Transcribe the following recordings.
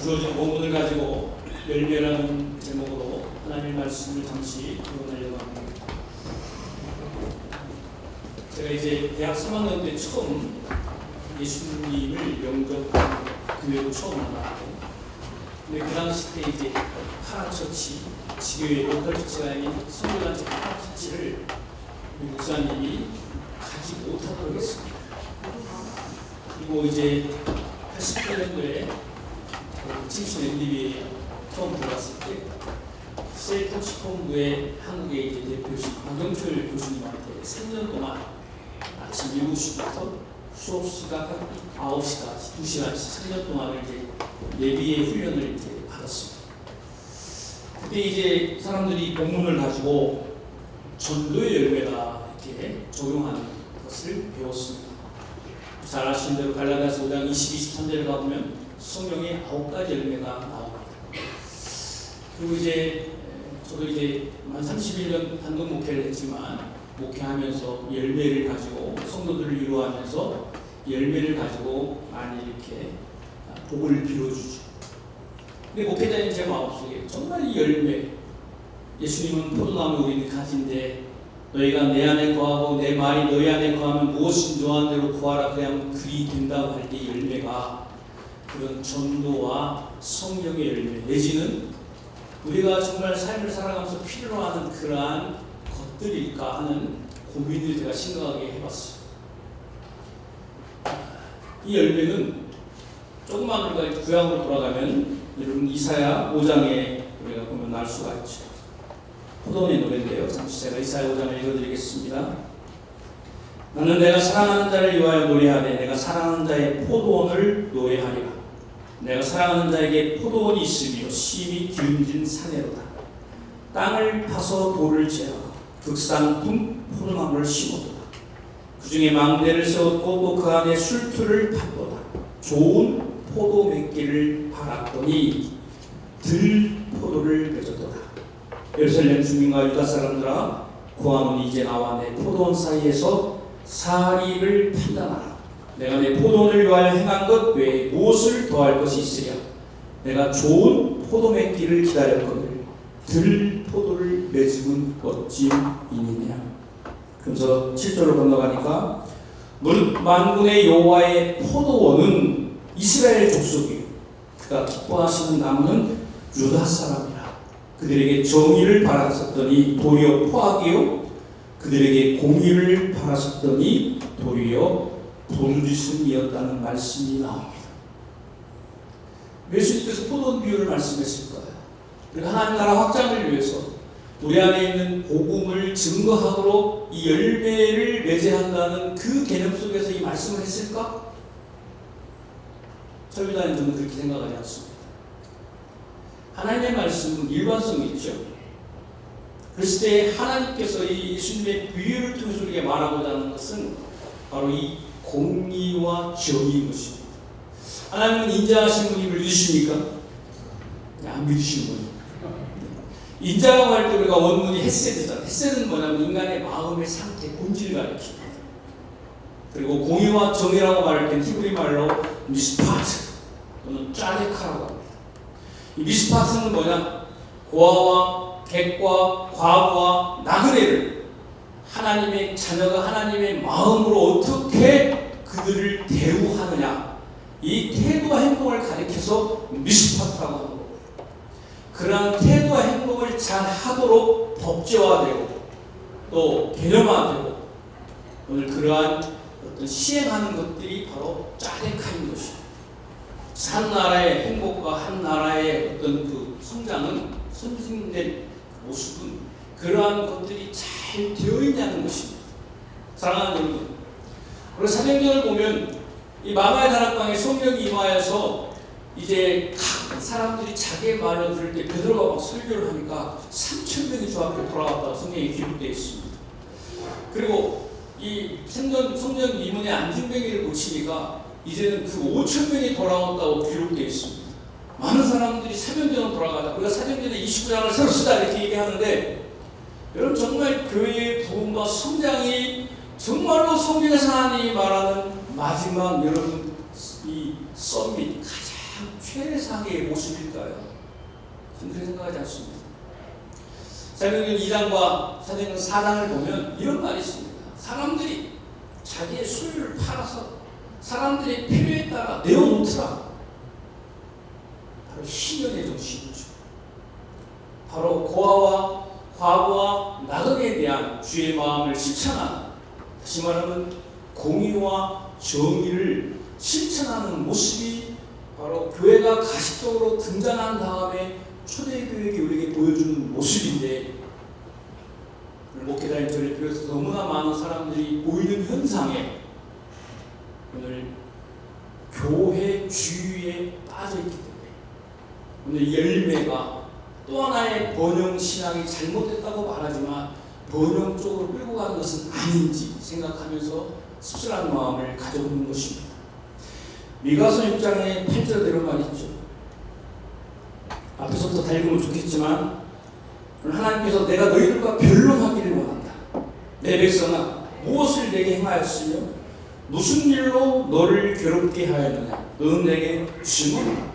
주어진 본문을 가지고 열매라는 제목으로 하나님의 말씀을 잠시 배워내려고 합니다. 제가 이제 대학 3학년 때 처음 예수님을 영접한 교회로 처음 만났고 근데 그 당시 때 이제 파라처치 지교의 로컬 처치가 아닌 성교단체 파라처치를 목사님이 가지 못하도록 했습니다. 그리고 이제 88년도에 칭신 NDB에 처음 들어갔을 때 셀토치 본부의 한국의 이제 대표신 박영철 교수님한테 3년 동안 아침 7시부터 수업 시간 9시까지 2시간씩 3년 동안을 이제 예비의 훈련을 이제 받았습니다. 그때 이제 사람들이 본문을 가지고 전도의 열매다 이렇게 적용하는 것을 배웠습니다. 잘 아시는 대로 갈라디아서 5장 20, 23절에 가보면 성경에 아홉 가지 열매가 나옵니다. 그리고 이제 저도 이제 만 31년 단독 목회를 했지만 목회하면서 열매를 가지고 성도들을 위로하면서 열매를 가지고 많이 이렇게 복을 빌어주죠. 근데 목회자인 제 마음속에 정말 이 열매 예수님은 포도나무 우리는 가지인데 너희가 내 안에 거하고 내 말이 너희 안에 거하면 무엇인 좋아하는 대로 구하라 그냥 그리 된다고 할 때 열매가 그런 전도와 성령의 열매 내지는 우리가 정말 삶을 살아가면서 필요로 하는 그러한 것들일까 하는 고민을 제가 심각하게 해봤어요. 이 열매는 조금만 우리가 구약으로 돌아가면 여러분 이사야 5장에 우리가 보면 알 수가 있죠. 포도원의 노래인데요. 잠시 제가 이사야 5장을 읽어드리겠습니다. 나는 내가 사랑하는 자를 위하여 노래하되 내가 사랑하는 자의 포도원을 노래하리라. 내가 사랑하는 자에게 포도원이 있으며 심히 기운진 산에로다. 땅을 파서 돌을 제하고 극상 품 포도나무를 심었도다. 그 중에 망대를 세웠고 또그 안에 술투를 판도다. 좋은 포도 맺기를 바랐더니 들 포도를 맺었도다. 예루살렘 주민과 유다 사람들아 구하노니 이제 나와 내 포도원 사이에서 사리를 판단하라. 내가 내 포도원을 위하여 행한 것 외에 무엇을 더할 것이 있으랴. 내가 좋은 포도 맺기를 기다렸거늘 들 포도를 맺음은 어찌 이니냐. 그래서 7절로 건너가니까 만군의 여호와의 포도원은 이스라엘 족속이요 그가 기뻐하시는 나무는 유다 사람이라 그들에게 정의를 바라셨더니 도리어 포악이요 그들에게 공의를 바라셨더니 도리어 본짓음이었다는 말씀이 나옵니다. 예수님께서 포도원 비유를 말씀했을 거예요. 하나님 나라 확장을 위해서 우리 안에 있는 복음을 증거하도록 이 열매를 맺어한다는 그 개념 속에서 이 말씀을 했을까? 저는 그렇게 생각하지 않습니다. 하나님의 말씀은 일관성이 있죠. 그랬을 때 하나님께서 이 예수님의 비유를 통해서 우리에게 말하고자 하는 것은 바로 이 공의와 정의인 것입니다. 하나님은 인자하신 분임을 믿으십니까? 안 믿으시는 분이요. 인자라고 할 때 우리가 원문이 헤세드잖아. 헤세드는 뭐냐면 인간의 마음의 상태, 본질을 가리킵니다. 그리고 공의와 정의라고 말할 때 히브리 말로 미스파트 또는 짜레카라고 합니다. 이 미스파트는 뭐냐? 고아와 객과 과부와 나그네를 하나님의 자녀가 하나님의 마음으로 어떻게 그들을 대우하느냐 이 태도와 행동을 가리켜서 미스파트라고 합니다. 그러한 태도와 행동을 잘 하도록 법제화되고 또 개념화되고 오늘 그러한 어떤 시행하는 것들이 바로 짜레카인 것입니다. 한 나라의 행복과 한 나라의 어떤 그 성장은 선진된 모습은 그러한 것들이 잘 되어 있냐는 것입니다. 사랑하는 여러분, 우리 사도행전을 보면 이 마가의 다락방에 성령이 임하여서 이제 각 사람들이 자기의 말을 들을 때 베드로가 막 설교를 하니까 3천 명이 주 앞에 돌아왔다고 성경에 기록되어 있습니다. 그리고 이 생전 성전 이문의 안중뱅이를 고치니까 이제는 그 5천 명이 돌아온다고 기록되어 있습니다. 많은 사람들이 사변전으로 돌아가다 우리가 사변전에 29장을 새로 쓰다 이렇게 얘기하는데 여러분 정말 교회의 부흥과 성장이 정말로 성경에서 하나님이 말하는 마지막 여러분 이 썸밋 최상의 모습일까요? 그렇게 생각하지 않습니다. 사도행전 2장과 사도행전 4장을 보면 이런 말이 있습니다. 사람들이 자기의 소유를 팔아서 사람들의 필요에 따라 내어놓더라. 바로 희년의 정신이죠. 바로 고아와 과부와 나그네에 대한 주의 마음을 실천하는 다시 말하면 공의와 정의를 실천하는 모습이 교회가 가식적으로 등장한 다음에 초대교회에게 우리에게 보여주는 모습인데 오늘 목회자님 저를 비롯해서 너무나 많은 사람들이 보이는 현상에 오늘 교회 주위에 빠져있기 때문에 오늘 열매가 또 하나의 번영 신앙이 잘못됐다고 말하지만 번영 쪽으로 끌고 가는 것은 아닌지 생각하면서 씁쓸한 마음을 가져보는 것입니다. 미가서 6장의 8절대로 말이죠. 앞에서부터 다 읽으면 좋겠지만 하나님께서 내가 너희들과 변론하기를 원한다. 내 백성아 무엇을 내게 행하였으며 무슨 일로 너를 괴롭게 하였느냐 너는 내게 증언하라.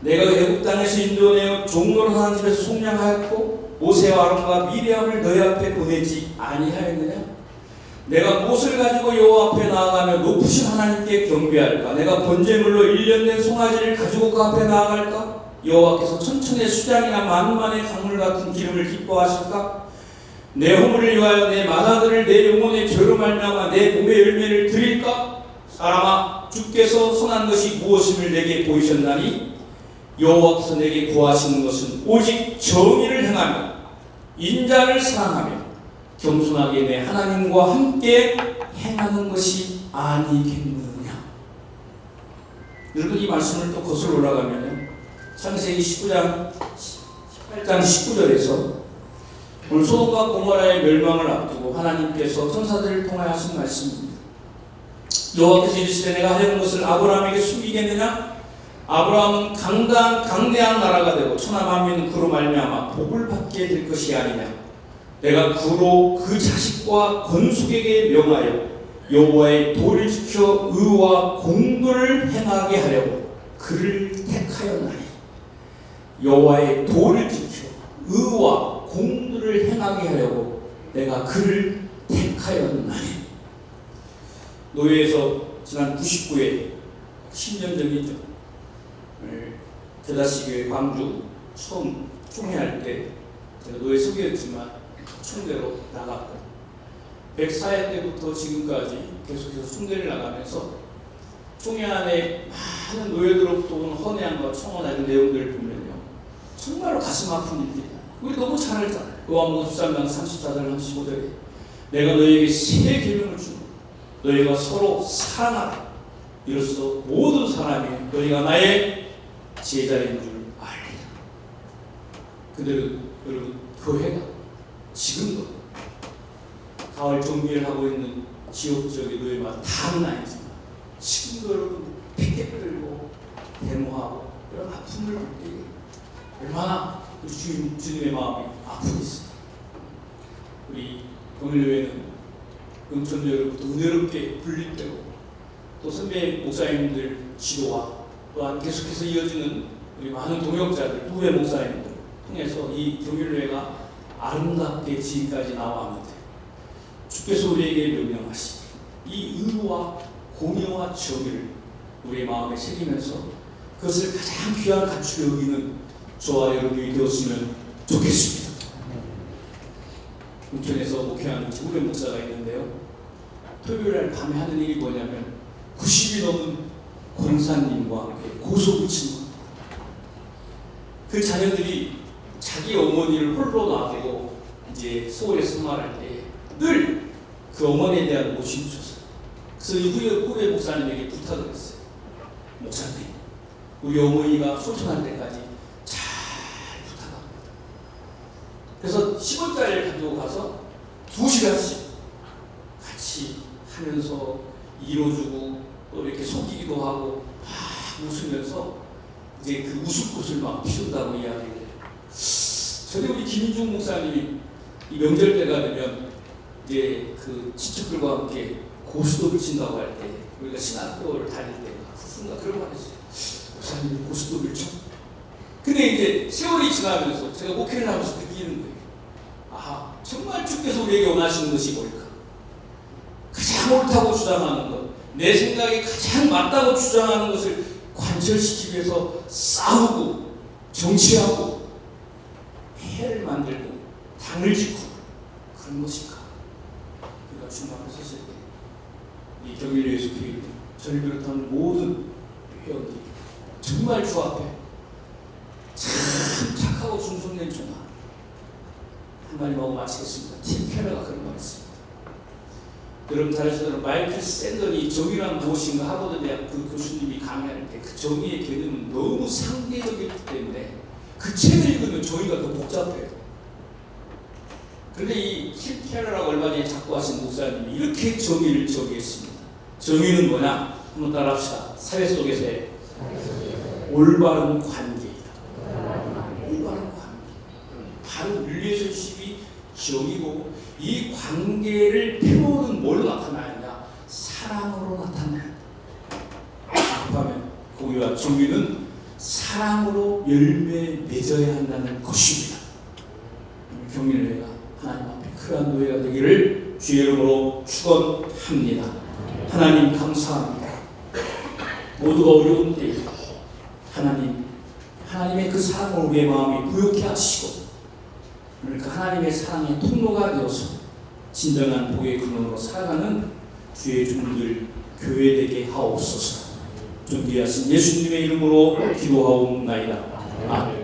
내가 애굽 땅에서 인도내어 종로로 하는 집에서 속량하였고 모세와 아론과 미리암을 너희 앞에 보내지 아니하였느냐? 내가 무엇을 가지고 여호와 앞에 나아가며 높으신 하나님께 경배할까? 내가 번제물로 1년 된 송아지를 가지고 그 앞에 나아갈까? 여호와께서 천천의 수량이나 만만의 강물 같은 기름을 기뻐하실까? 내 허물을 위하여 내 마다들을 내 영혼의 죄로 말미암아 내 몸의 열매를 드릴까? 사람아 주께서 선한 것이 무엇임을 내게 보이셨나니 여호와께서 내게 구하시는 것은 오직 정의를 행하며 인자를 사랑하며 겸손하게 내 하나님과 함께 행하는 것이 아니겠느냐. 여러분 이 말씀을 또 거슬러 올라가면 창세기 19장 18장 19절에서 오늘 소돔과 고모라의 멸망을 앞두고 하나님께서 천사들을 통하여 하신 말씀입니다. 여호와께서 이르시되 내가 하려는 것을 아브라함에게 숨기겠느냐? 아브라함은 강단 강대한 나라가 되고 천하 만민은 그로 말미암아 복을 받게 될 것이 아니냐. 내가 그로 그 자식과 건숙에게 명하여 여호와의 도를 지켜 의와 공도를 행하게 하려고 그를 택하였나니 여호와의 도를 지켜 의와 공도를 행하게 하려고 내가 그를 택하였나니 노예에서 지난 99회 10년 전이죠. 대다시교회 광주 처음 총회할 때 제가 노예 소개였지만 총대로 나갔고 104회 때부터 지금까지 계속해서 총대를 나가면서 총회 안에 많은 노예들로부터 온 헌혜함과 청원하 이런 내용들을 보면요. 정말로 가슴 아픈 일들이야. 우리 너무 잘 알잖아요. 요한복음 13장 34절 35절에 내가 너에게 새 계명을 주고 너희가 서로 사랑하라. 이로써 모든 사람이 너희가 나의 제자인 줄 알리라. 그대로 여러분 교회가 지금도 가을 정비를 하고 있는 지역적인 노예마다 다는 아니지만 지금도 여러분 피켓 들고 데모하고 이런 아픔을 볼때 얼마나 우리 주님, 주님의 마음이 아프겠어요. 우리 동일교회는 은천교회로부터 은혜롭게 분립되고 또 선배 목사님들 지도와 또한 계속해서 이어지는 우리 많은 동역자들, 후배 목사님들 통해서 이 경일교회가 아름답게 지금까지 나와왔는데 주께서 우리에게 명령하신 이 의와 공의와 정의를 우리의 마음에 새기면서 그것을 가장 귀한 가치로 여기는 저와 여러분이 되었으면 좋겠습니다. 인천에서 목회하는 후배 목사가 있는데요. 토요일 날 밤에 하는 일이 뭐냐면 90이 넘은 권사님과 함께 고소 붙인 겁니다. 그 자녀들이 자기 어머니를 홀로 놔두고 이제 서울에 생활할 때 늘 그 어머니에 대한 모심을 줬어요. 그래서 이 후배, 목사님에게 부탁을 했어요. 목사님, 우리 어머니가 소천할 때까지 잘 부탁합니다. 그래서 10원짜리를 가지고 가서 두 시간씩 같이 하면서 이뤄주고 또 이렇게 속이기도 하고 막 웃으면서 이제 그 웃음꽃을 막 피운다고 이야기를 해 요. 전에 우리 김인중 목사님이 이 명절 때가 되면 이제 그 친척들과 함께 고스톱을 친다고 할 때 우리가 신학교를 다닐 그 순간 그런 말 했어요. 목사님 고스톱을 쳐? 근데 이제 세월이 지나면서 제가 목회를 하면서 느끼는 거예요. 아 정말 주께서 우리에게 원하시는 것이 뭘까? 가장 옳다고 주장하는 것, 내 생각이 가장 맞다고 주장하는 것을 관철시키기 위해서 싸우고 정치하고 당을 짓고 그런 것일까? 우리가 주님 앞에 섰을 때 이 경일 예수 교회 저를 비롯한 모든 회원들이 정말 주 앞에 참 착하고 순수된 종아 한마디하고 마치겠습니다. 팀 캐러가 그런 말 했습니다. 여러분 잘 아시다시피 마이클 샌던이 정의란 무엇인가 하버드 대학 그 교수님이 강의할 때 그 정의의 개념은 너무 상대적이기 때문에 그 책을 읽으면 정의가 더 복잡해요. 그런데 이힐 캐러라고 얼마 전에 작고 하신 목사님이 이렇게 정의를 정의했습니다. 정의는 뭐냐? 한번 따라 합시다. 사회 속에서의 올바른 관계이다. 올바른 관계. 바로 12 정의고 이 관계를 표현은 뭘로 나타나느냐? 사랑으로 나타나야 그다음에 공의와 정의는 사랑으로 열매 맺어야 한다는 것입니다. 경일회 크한 노예가 되기를 주의 이름으로 축원합니다. 하나님 감사합니다. 모두가 어려운 때 하나님 하나님의 그 사랑을 우리의 마음이 부욕해 하시고 오늘 그 하나님의 사랑의 통로가 되어서 진정한 복의 근원으로 살아가는 주의 종들 교회 되게 하옵소서. 존귀하신 예수님의 이름으로 기도하옵나이다. 아멘.